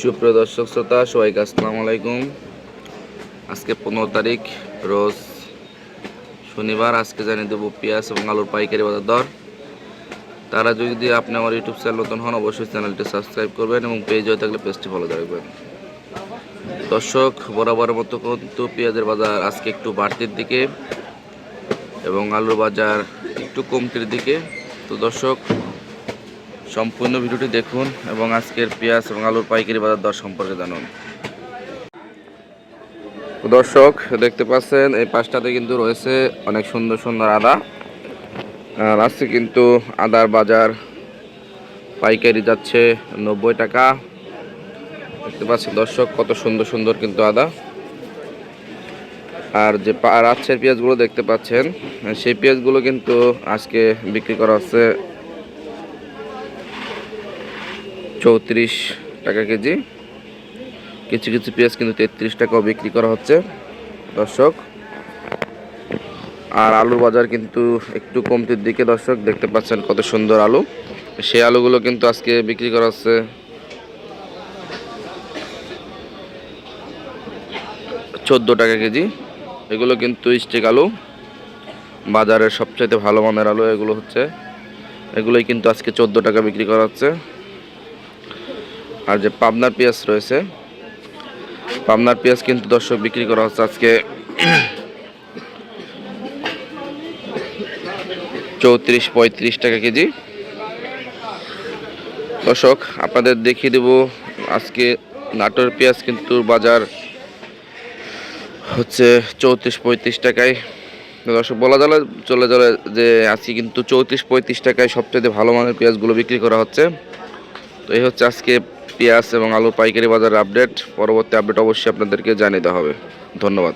সুপ্রিয় দর্শক শ্রোতা, সবাইকে আসসালামু আলাইকুম। আজকে পনেরো তারিখ, রোজ শনিবার, আজকে জানিয়ে দেবো পেঁয়াজ এবং আলুর পাইকারি বাজার দর। তারা যদি আপনি আমার ইউটিউব চ্যানেল নতুন হন, অবশ্যই চ্যানেলটি সাবস্ক্রাইব করবেন এবং পেজ হয়ে থাকলে পেজটি ফলো রাখবেন। দর্শক বরাবরের মতো কিন্তু পেঁয়াজের বাজার আজকে একটু বাড়তির দিকে এবং আলুর বাজার একটু কমতির দিকে। তো দর্শক সম্পূর্ণ ভিডিওটি দেখুন এবং আজকের পেঁয়াজ এবং আলুর পাইকারি বাজার দর সম্পর্কে জানুন। দর্শক, দেখতে পাচ্ছেন, এই পাশটাতে কিন্তু রয়েছে অনেক সুন্দর সুন্দর আদা। আর আজকে কিন্তু আদার বাজার পাইকারি যাচ্ছে নব্বই টাকা। দেখতে পাচ্ছেন দর্শক, কত সুন্দর সুন্দর কিন্তু আদা। আর যে রাজশাহীর পেঁয়াজগুলো দেখতে পাচ্ছেন, সেই পেঁয়াজগুলো কিন্তু আজকে বিক্রি করা হচ্ছে চৌত্রিশ টাকা কেজি। কিছু কিছু পেঁয়াজ কিন্তু তেত্রিশ টাকাও বিক্রি করা হচ্ছে, দর্শক। আর আলুর বাজার কিন্তু একটু কমতির দিকে, দর্শক। দেখতে পাচ্ছেন কত সুন্দর আলু। সেই আলুগুলো কিন্তু আজকে বিক্রি করা হচ্ছে। চোদ্দ টাকা কেজি। এগুলো কিন্তু স্টিক আলু। বাজারের সবচাইতে ভালো মানের আলু এগুলো হচ্ছে। এগুলোই কিন্তু আজকে চোদ্দ টাকা বিক্রি করা হচ্ছে। আর যে পাবনার পেঁয়াজ রয়েছে, পাবনার পেঁয়াজ কিন্তু দর্শক বিক্রি করা হচ্ছে আজকে চৌত্রিশ পঁয়ত্রিশ টাকা কেজি। দর্শক, আপনাদের দেখিয়ে দেব আজকে নাটোর পেঁয়াজ কিন্তু বাজার হচ্ছে চৌত্রিশ পঁয়ত্রিশ টাকায়। দর্শক, বলা চলে চলে চলে যে আজকে কিন্তু চৌত্রিশ পঁয়ত্রিশ টাকায় সবচেয়ে ভালো মানের পেঁয়াজগুলো বিক্রি করা হচ্ছে। তো এই হচ্ছে আজকে পেঁয়াজ এবং আলু পাইকারি বাজারের আপডেট পরবর্তী আপডেট অবশ্যই আপনাদেরকে জানিয়ে দেওয়া হবে। ধন্যবাদ।